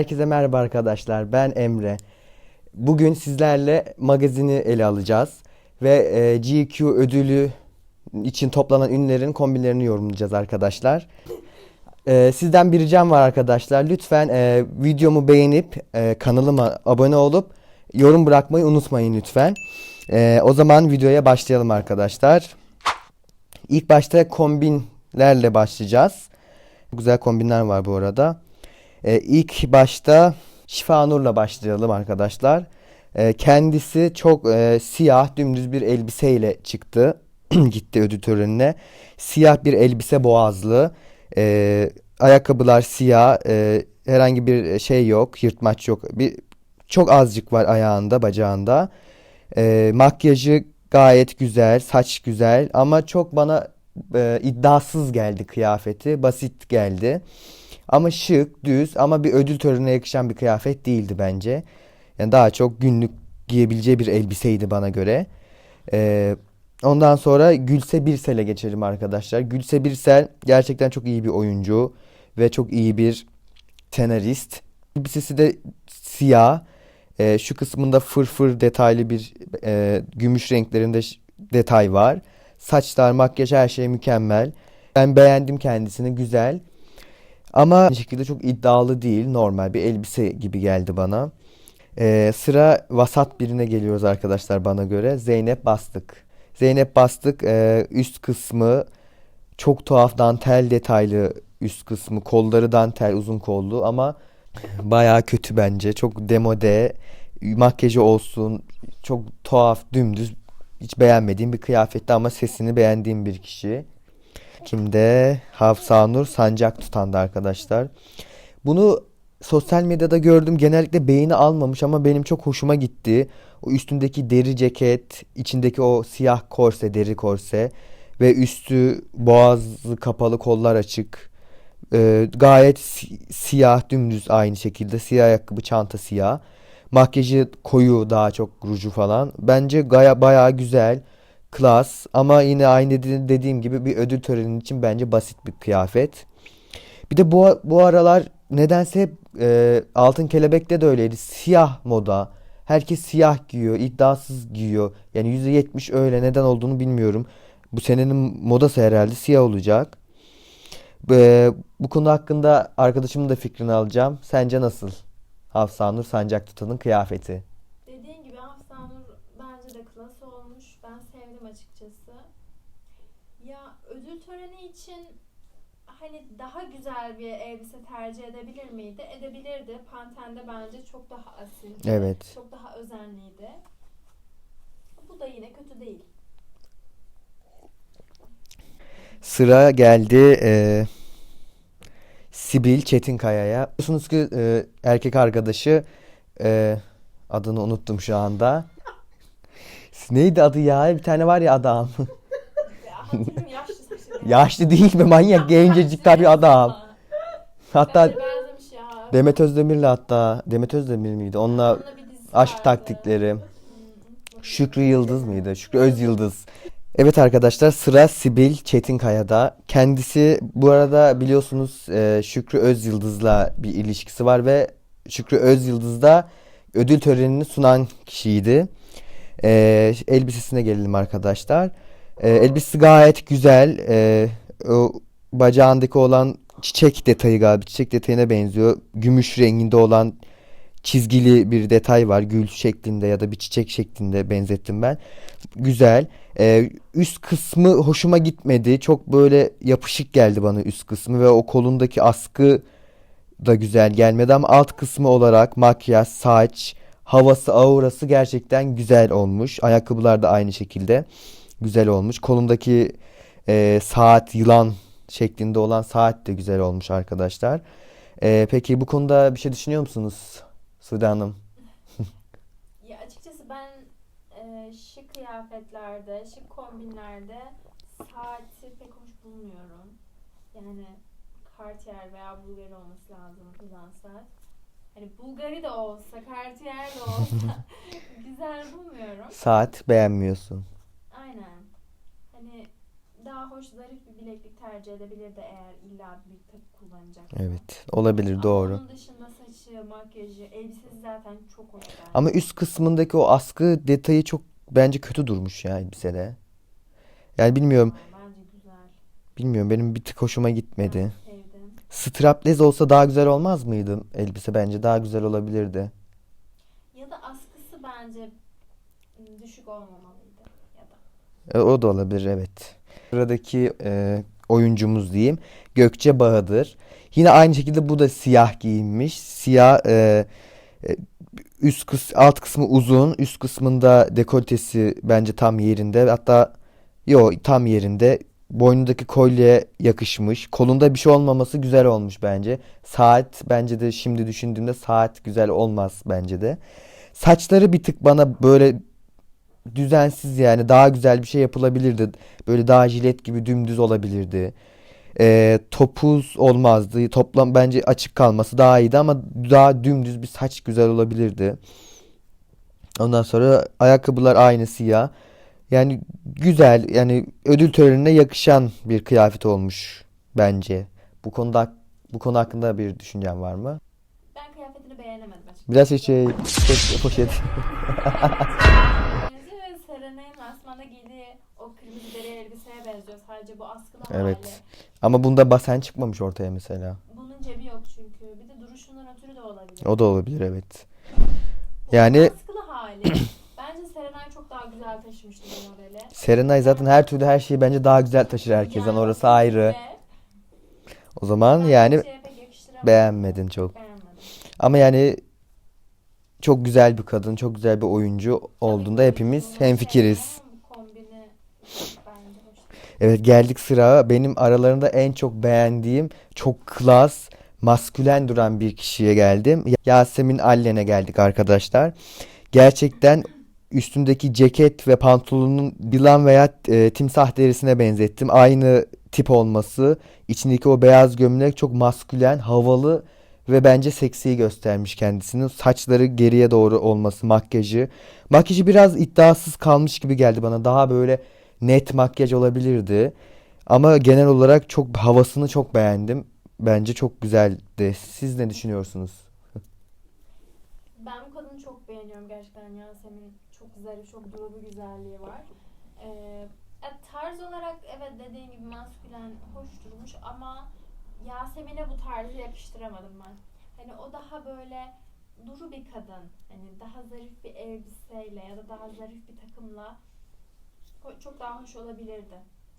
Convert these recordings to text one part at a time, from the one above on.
Herkese merhaba arkadaşlar. Ben Emre. Bugün sizlerle magazini ele alacağız ve e, GQ ödülü için toplanan ünlülerin kombinlerini yorumlayacağız arkadaşlar. E, sizden bir ricam var arkadaşlar. Lütfen e, videomu beğenip kanalıma abone olup yorum bırakmayı unutmayın lütfen. O zaman videoya başlayalım arkadaşlar. İlk başta kombinlerle başlayacağız. Güzel kombinler var bu arada. Ee, ilk başta Şifa Nur'la başlayalım arkadaşlar. Ee, kendisi çok e, siyah dümdüz bir elbiseyle çıktı. Gitti ödül törenine. Siyah bir elbise boğazlı. Ee, ayakkabılar siyah. e, herhangi bir şey yok. Yırtmaç yok. Bir, çok azıcık var ayağında, bacağında. Ee, makyajı gayet güzel. Saç güzel. Ama çok bana e, iddiasız geldi kıyafeti. Basit geldi. Ama şık, düz ama bir ödül törenine yakışan bir kıyafet değildi bence. Yani daha çok günlük giyebileceği bir elbiseydi bana göre. Ee, ondan sonra Gülse Birsel'e geçelim arkadaşlar. Gülse Birsel gerçekten çok iyi bir oyuncu ve çok iyi bir senarist. Elbisesi de siyah. Ee, şu kısmında fırfır detaylı bir e, gümüş renklerinde detay var. Saçlar, makyaj her şey mükemmel. Ben beğendim kendisini, güzel. Ama aynı şekilde çok iddialı değil. Normal bir elbise gibi geldi bana. Ee, sıra vasat birine geliyoruz arkadaşlar bana göre. Zeynep Bastık. Zeynep Bastık e, üst kısmı çok tuhaf dantel detaylı üst kısmı. Kolları dantel uzun kollu ama bayağı kötü bence. Çok demode. Makyajı olsun. Çok tuhaf dümdüz. Hiç beğenmediğim bir kıyafetti ama sesini beğendiğim bir kişi. Kimde? Hafsanur Sancak Tutan'da arkadaşlar. Bunu sosyal medyada gördüm. Genellikle beğeni almamış ama benim çok hoşuma gitti. O üstündeki deri ceket, içindeki o siyah korse, deri korse ve üstü boğazı kapalı, kollar açık. Ee, gayet si- siyah, dümdüz aynı şekilde. Siyah ayakkabı, çanta siyah. Makyajı koyu daha çok ruju falan. Bence gaya bayağı güzel. Klas ama yine aynı dedi- dediğim gibi bir ödül töreni için bence basit bir kıyafet. Bir de bu bu aralar nedense e, Altın Kelebek'te de öyleydi. Siyah moda. Herkes siyah giyiyor, iddiasız giyiyor. Yani %70 öyle neden olduğunu bilmiyorum. Bu senenin modası herhalde siyah olacak. E, bu konu hakkında arkadaşımın da fikrini alacağım. Sence nasıl? Hafsanur Sancak Tutan'ın kıyafeti. Dediğin gibi Hafsanur bence de klas olmuş. Ben sevdim açıkçası. Ya ödül töreni için hani daha güzel bir elbise tercih edebilir miydi? Edebilirdi. Panten'de bence çok daha asil. Evet. Çok daha özenliydi. Bu da yine kötü değil. Sıra geldi e, Sibil Çetinkaya'ya. Biliyorsunuz ki e, erkek arkadaşı e, adını unuttum şu anda. Neydi adı ya? Bir tane var ya adam. Ya hatırım yaşlı. Yaşlı değil mi manyak? Gencecik tabii adam. Hatta Bence benzemiş ya. Demet Özdemir'le hatta Demet Özdemir miydi? Onunla Onunla bir dizisi Aşk vardı. Taktikleri. Şükrü Yıldız mıydı? Şükrü Öz Yıldız. Evet arkadaşlar sıra Sibil Çetinkaya'da. Kendisi bu arada biliyorsunuz e, Şükrü Öz Yıldız'la bir ilişkisi var ve Şükrü Öz Yıldız da ödül törenini sunan kişiydi. E, elbisesine gelelim arkadaşlar. E, elbisesi gayet güzel. E, o bacağındaki olan çiçek detayı galiba çiçek detayına benziyor. Gümüş renginde olan çizgili bir detay var. Gül şeklinde ya da bir çiçek şeklinde benzettim ben. Güzel. Ee, üst kısmı hoşuma gitmedi. Çok böyle yapışık geldi bana üst kısmı ve o kolundaki askı da güzel gelmedi ama alt kısmı olarak makyaj, saç, havası, aurası gerçekten güzel olmuş. Ayakkabılar da aynı şekilde güzel olmuş. Kolundaki e, saat, yılan şeklinde olan saat de güzel olmuş arkadaşlar. Ee, peki bu konuda bir şey düşünüyor musunuz Sude Hanım? Ya açıkçası ben e, şık kıyafetlerde, şık kombinlerde saati pek hoş bulmuyorum. Yani Cartier veya Bulgari olması lazım kullan saat. Hani Bulgari de olsa, Cartier de olsa güzel bulmuyorum. Saat beğenmiyorsun. Aynen. Hani daha hoş zarif bir bileklik tercih edebilirdi eğer illa bir takı kullanacak. Evet, olabilir doğru. Onun dışında saçı, makyajı, elbisesi zaten çok hoş bence. Ama üst kısmındaki o askı detayı çok bence kötü durmuş ya elbisede. Yani bilmiyorum, Aa, Bence güzel. bilmiyorum benim bir tık hoşuma gitmedi. Ben sevdim. Strapless olsa daha güzel olmaz mıydı elbise bence daha güzel olabilirdi. Ya da askısı bence düşük olmamalıydı. E, o da olabilir evet. Sıradaki e, oyuncumuz diyeyim Gökçe Bahadır. Yine aynı şekilde bu da siyah giyinmiş. Siyah e, e, üst kıs alt kısmı uzun, üst kısmında dekoltesi bence tam yerinde. Hatta yo tam yerinde. Boynundaki kolye yakışmış. Kolunda bir şey olmaması güzel olmuş bence. Saat bence de şimdi düşündüğümde saat güzel olmaz bence de. Saçları bir tık bana böyle düzensiz yani daha güzel bir şey yapılabilirdi. Böyle daha jilet gibi dümdüz olabilirdi. Ee, topuz olmazdı. Toplam bence açık kalması daha iyiydi ama daha dümdüz bir saç güzel olabilirdi. Ondan sonra ayakkabılar aynı siyah. Yani güzel yani ödül törenine yakışan bir kıyafet olmuş bence. Bu konuda bu konu hakkında bir düşüncen var mı? Ben kıyafetini beğenemedim açıkçası. Biraz şey poşet, poşet. Benziyor ve Serenay'ın lansmanda giydiği o kırmızı deri elbiseye benziyor. Sadece bu askılı Evet. hali. Ama bunda basen çıkmamış ortaya mesela. Bunun cebi yok çünkü. Bir de duruşundan ötürü de olabilir. O da olabilir evet. Bu Yani- askılı hali. Bence Serenay çok daha güzel taşımıştı bu modeli. Serenay zaten her türlü her şeyi bence daha güzel taşır herkesten. Yani Orası ayrı. O zaman ben yani Gökçe'ye pek yakıştıramadım. beğenmedin çok. Beğenmedim. Ama yani çok güzel bir kadın, çok güzel bir oyuncu olduğunda hepimiz hemfikiriz. şeyi, bu kombini bence hoş. Evet geldik sıra benim aralarında en çok beğendiğim, çok klas, maskülen duran bir kişiye geldim. Yasemin Allen'e geldik arkadaşlar. Gerçekten üstündeki ceket ve pantolonun yılan veya e, timsah derisine benzettim. Aynı tip olması, içindeki o beyaz gömlek çok maskülen, havalı ve bence seksi göstermiş kendisini. Saçları geriye doğru olması, makyajı. Makyajı biraz iddiasız kalmış gibi geldi bana. Daha böyle net makyaj olabilirdi. Ama genel olarak çok havasını çok beğendim. Bence çok güzeldi. Siz ne düşünüyorsunuz? Ben bu kadını çok beğeniyorum gerçekten Yasemin. Çok zarif, çok duru bir güzelliği var. Ee, tarz olarak evet dediğin gibi maskülen, hoş durmuş ama Yasemin'e bu tarzı yakıştıramadım ben. Hani o daha böyle duru bir kadın. Hani daha zarif bir elbiseyle ya da daha zarif bir takımla çok daha hoş olabilirdi.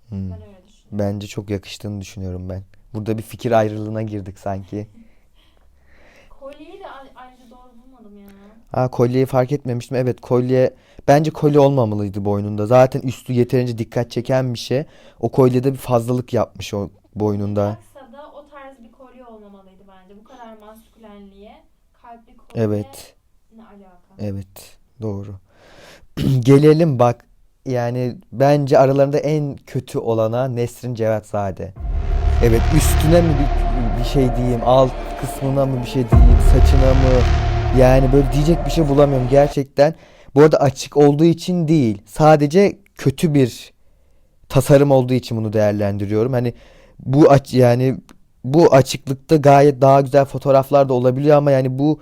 Hmm. Ben öyle düşünüyorum. Bence çok yakıştığını düşünüyorum ben. Burada bir fikir ayrılığına girdik sanki. Kolyeyi de ayrıca doğru bulmadım ya. Ha kolyeyi fark etmemiştim. Evet kolye bence kolye olmamalıydı boynunda. Zaten üstü yeterince dikkat çeken bir şey. O kolyede bir fazlalık yapmış o boynunda. Yaksa da o tarz bir kolye olmamalıydı bence. Bu kadar maskülenliğe kalpli kolye Evet. ne alaka? Evet, doğru. Gelelim bak yani bence aralarında en kötü olana Nesrin Cevatzade. Evet üstüne mi bir, bir şey diyeyim, alt kısmına mı bir şey diyeyim, saçına mı? Yani böyle diyecek bir şey bulamıyorum gerçekten. Bu arada açık olduğu için değil, sadece kötü bir tasarım olduğu için bunu değerlendiriyorum. Hani bu aç yani bu açıklıkta gayet daha güzel fotoğraflar da olabiliyor ama yani bu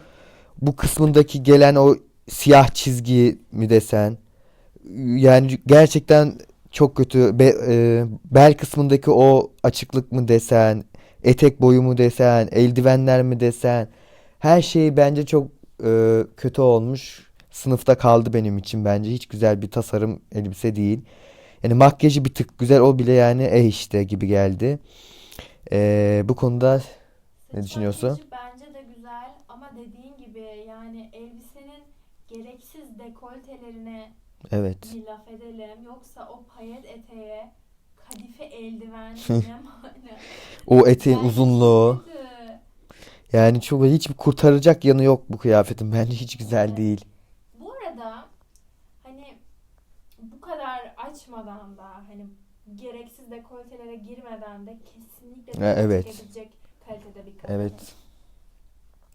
bu kısmındaki gelen o siyah çizgi mi desen yani gerçekten çok kötü. Be- e, bel kısmındaki o açıklık mı desen etek boyu mu desen eldivenler mi desen her şey bence çok e, kötü olmuş. Sınıfta kaldı benim için bence. Hiç güzel bir tasarım elbise değil. Yani makyajı bir tık güzel. O bile yani eh işte gibi geldi. E, bu konuda Ne düşünüyorsun? bence de güzel ama dediğin gibi yani elbisenin gereksiz dekoltelerine evet bir laf edelim. Yoksa o payet eteğe kadife eldiven ne mana? o eteğin uzunluğu. Yani çok hiç kurtaracak yanı yok bu kıyafetin. Bence hiç güzel değil. Bu arada hani bu kadar açmadan da hani gereksiz dekoltelere girmeden de kesinlikle evet. kalitede bir kadın. Evet.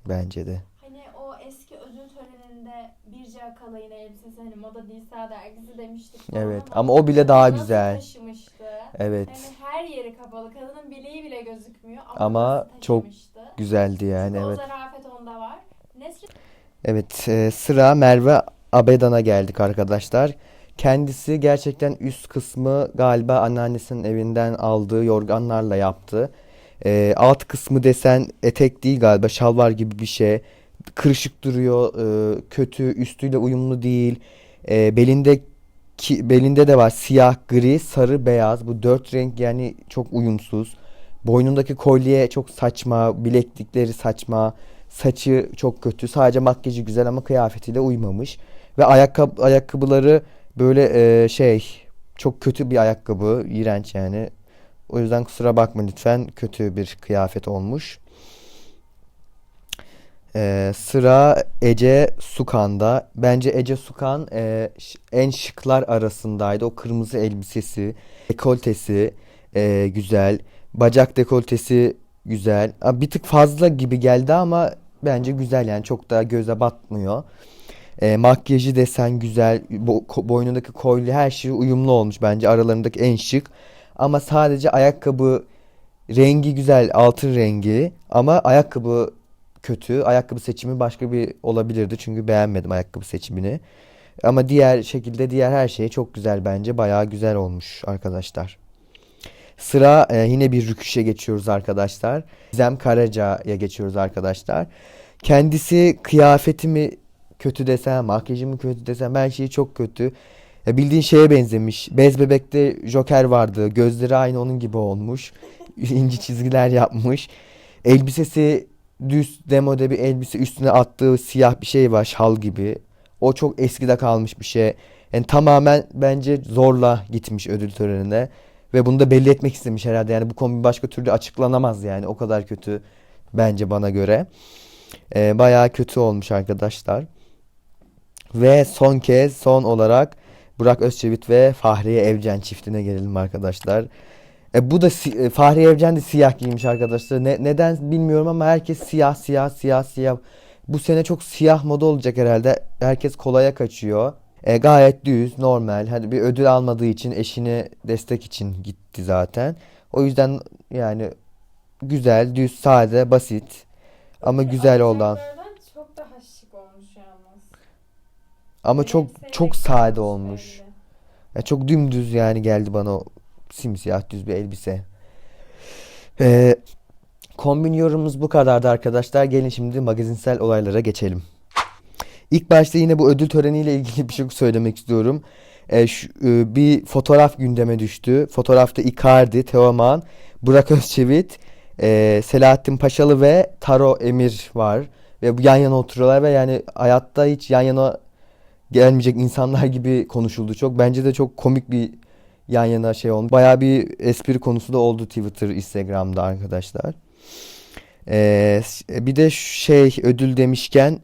Bence de. Hani o eski ödül töreninde Birce Akalay'ın elbisesi hani moda değilse dergisi demiştik. Evet ama o bile daha güzel. taşımıştı. Evet. Yani her yeri kapalı. Kadının bileği bile gözükmüyor. Ama, Ama çok. Güzeldi yani o evet. zarafet onda var. Nesrin Evet e, sıra Merve Abedan'a geldik arkadaşlar. Kendisi gerçekten üst kısmı galiba anneannesinin evinden aldığı yorganlarla yaptı. E, alt kısmı desen etek değil galiba şalvar gibi bir şey. Kırışık duruyor, e, kötü, üstüyle uyumlu değil. E, belinde ki, belinde de var siyah, gri, sarı, beyaz. Bu dört renk yani çok uyumsuz. Boynundaki kolye çok saçma, bileklikleri saçma. Saçı çok kötü. Sadece makyajı güzel ama kıyafetiyle uymamış. Ve ayakkabı ayakkabıları böyle e, şey çok kötü bir ayakkabı. iğrenç yani. O yüzden kusura bakma lütfen. Kötü bir kıyafet olmuş. E, sıra Ece Sukan'da. Bence Ece Sukan e, en şıklar arasındaydı. O kırmızı elbisesi, dekoltesi e, güzel. Bacak dekoltesi güzel. Bir tık fazla gibi geldi ama bence güzel yani çok da göze batmıyor. E, makyajı desen güzel. Bo- boynundaki kolye her şey uyumlu olmuş bence aralarındaki en şık. Ama sadece ayakkabı rengi güzel altın rengi ama ayakkabı kötü. Ayakkabı seçimi başka bir olabilirdi çünkü beğenmedim ayakkabı seçimini. Ama diğer şekilde diğer her şey çok güzel bence. Bayağı güzel olmuş arkadaşlar. Sıra e, yine bir rüküşe geçiyoruz arkadaşlar. Gizem Karaca'ya geçiyoruz arkadaşlar. Kendisi kıyafetimi kötü desem, makyajımı kötü desem her şeyi çok kötü. Ya bildiğin şeye benzemiş. Bez Bebek'te Joker vardı. Gözleri aynı onun gibi olmuş. İnci çizgiler yapmış. Elbisesi düz demode bir elbise üstüne attığı siyah bir şey var şal gibi. O çok eskide kalmış bir şey. Yani tamamen bence zorla gitmiş ödül törenine. Ve bunu da belli etmek istemiş herhalde. Yani bu kombin başka türlü açıklanamaz yani. O kadar kötü bence bana göre. Ee, bayağı kötü olmuş arkadaşlar. Ve son kez son olarak Burak Özçivit ve Fahriye Evcen çiftine gelelim arkadaşlar. E, bu da si- e, Fahriye Evcen de siyah giymiş arkadaşlar. Ne, neden bilmiyorum ama herkes siyah siyah siyah siyah. Bu sene çok siyah moda olacak herhalde. Herkes kolaya kaçıyor. E, gayet düz, normal. Hani bir ödül almadığı için eşine destek için gitti zaten. O yüzden yani güzel, düz, sade, basit ama güzel olan. Çok daha şık olmuş yalnız. Ama çok Elbiseyle çok sade olmuş. belli. Ya çok dümdüz yani geldi bana o simsiyah düz bir elbise. Ee, kombin yorumumuz bu kadardı arkadaşlar. Gelin şimdi magazinsel olaylara geçelim. İlk başta yine bu ödül töreniyle ilgili bir şey söylemek istiyorum. Ee, şu- e, bir fotoğraf gündeme düştü. Fotoğrafta Icardi, Teoman, Burak Özçivit, e, Selahattin Paşalı ve Taro Emir var. Ve bu yan yana oturuyorlar ve yani hayatta hiç yan yana gelmeyecek insanlar gibi konuşuldu çok. Bence de çok komik bir yan yana şey oldu. Bayağı bir espri konusu da oldu Twitter, Instagram'da arkadaşlar. Ee, bir de şey ödül demişken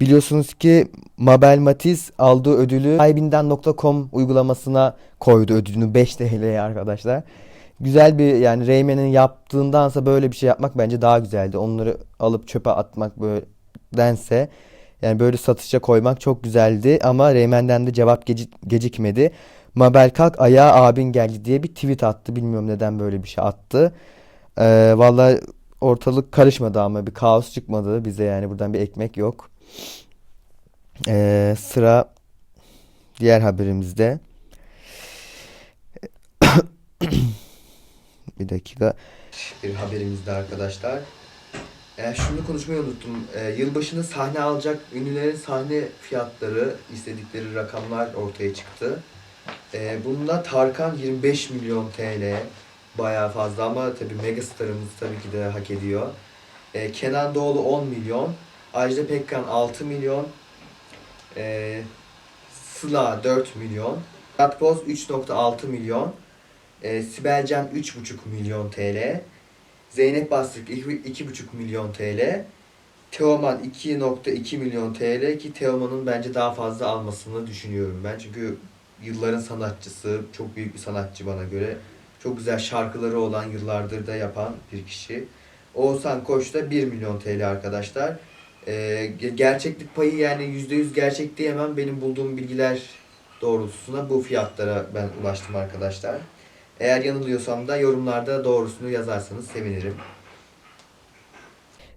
biliyorsunuz ki Mabel Matiz aldığı ödülü sahibinden.com uygulamasına koydu ödülünü 5 TL'ye arkadaşlar. Güzel bir yani Reymen'in yaptığındansa böyle bir şey yapmak bence daha güzeldi. Onları alıp çöpe atmak böyle dense yani böyle satışa koymak çok güzeldi ama Reymen'den de cevap geci- gecikmedi. Mabel kalk ayağa abin geldi diye bir tweet attı. Bilmiyorum neden böyle bir şey attı. Ee, vallahi ortalık karışmadı ama bir kaos çıkmadı bize yani buradan bir ekmek yok. Ee, sıra diğer haberimizde. Bir dakika. Bir haberimizde arkadaşlar. E, şunu konuşmayı unuttum. E, yılbaşında sahne alacak ünlülerin sahne fiyatları, istedikleri rakamlar ortaya çıktı. E, bunda Tarkan 25 milyon TL. Bayağı fazla ama tabii megastarımız tabii ki de hak ediyor. E, Kenan Doğulu 10 milyon. Ajda Pekkan 6 milyon. E, Sıla 4 milyon. Murat Boz 3.6 milyon. E, Sibel Can 3.5 milyon TL. Zeynep Bastık 2,5 milyon TL. Teoman 2.2 milyon TL ki Teoman'ın bence daha fazla almasını düşünüyorum ben. Çünkü yılların sanatçısı, çok büyük bir sanatçı bana göre. Çok güzel şarkıları olan yıllardır da yapan bir kişi. Oğuzhan Koç da 1 milyon TL arkadaşlar. Ee, ge- gerçeklik payı yani %100 gerçek diyemem. Benim bulduğum bilgiler doğrultusunda bu fiyatlara ben ulaştım arkadaşlar. Eğer yanılıyorsam da yorumlarda doğrusunu yazarsanız sevinirim.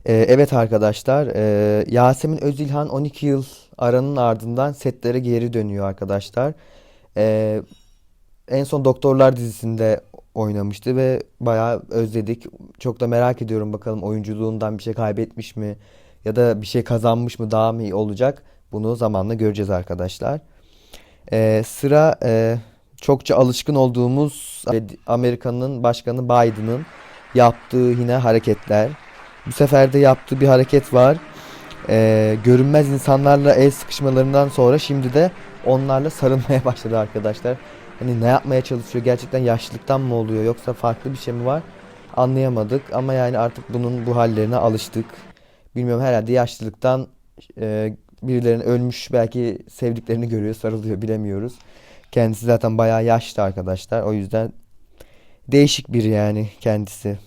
Ee, evet arkadaşlar, ee, Yasemin Özilhan 12 yıl aranın ardından setlere geri dönüyor arkadaşlar. Ee, en son Doktorlar dizisinde oynamıştı ve bayağı özledik. Çok da merak ediyorum bakalım oyunculuğundan bir şey kaybetmiş mi ya da bir şey kazanmış mı daha mı iyi olacak? Bunu zamanla göreceğiz arkadaşlar. Ee, sıra ee, çokça alışkın olduğumuz Amerika'nın başkanı Biden'ın yaptığı yine hareketler. Bu sefer de yaptığı bir hareket var. Ee, görünmez insanlarla el sıkışmalarından sonra şimdi de onlarla sarılmaya başladı arkadaşlar. Hani ne yapmaya çalışıyor? Gerçekten yaşlılıktan mı oluyor yoksa farklı bir şey mi var? Anlayamadık ama yani artık bunun bu hallerine alıştık. Bilmiyorum herhalde yaşlılıktan e, birilerinin ölmüş belki sevdiklerini görüyor, sarılıyor bilemiyoruz. Kendisi zaten bayağı yaşlı arkadaşlar. O yüzden değişik biri yani kendisi.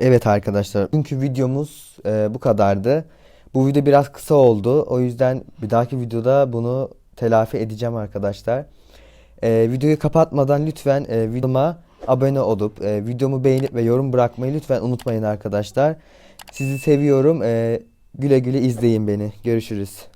Evet arkadaşlar, bugünkü videomuz e, bu kadardı. Bu video biraz kısa oldu. O yüzden bir dahaki videoda bunu telafi edeceğim arkadaşlar. E, videoyu kapatmadan lütfen e, videoma abone olup e, videomu beğenip ve yorum bırakmayı lütfen unutmayın arkadaşlar. Sizi seviyorum. E, güle güle izleyin beni. Görüşürüz.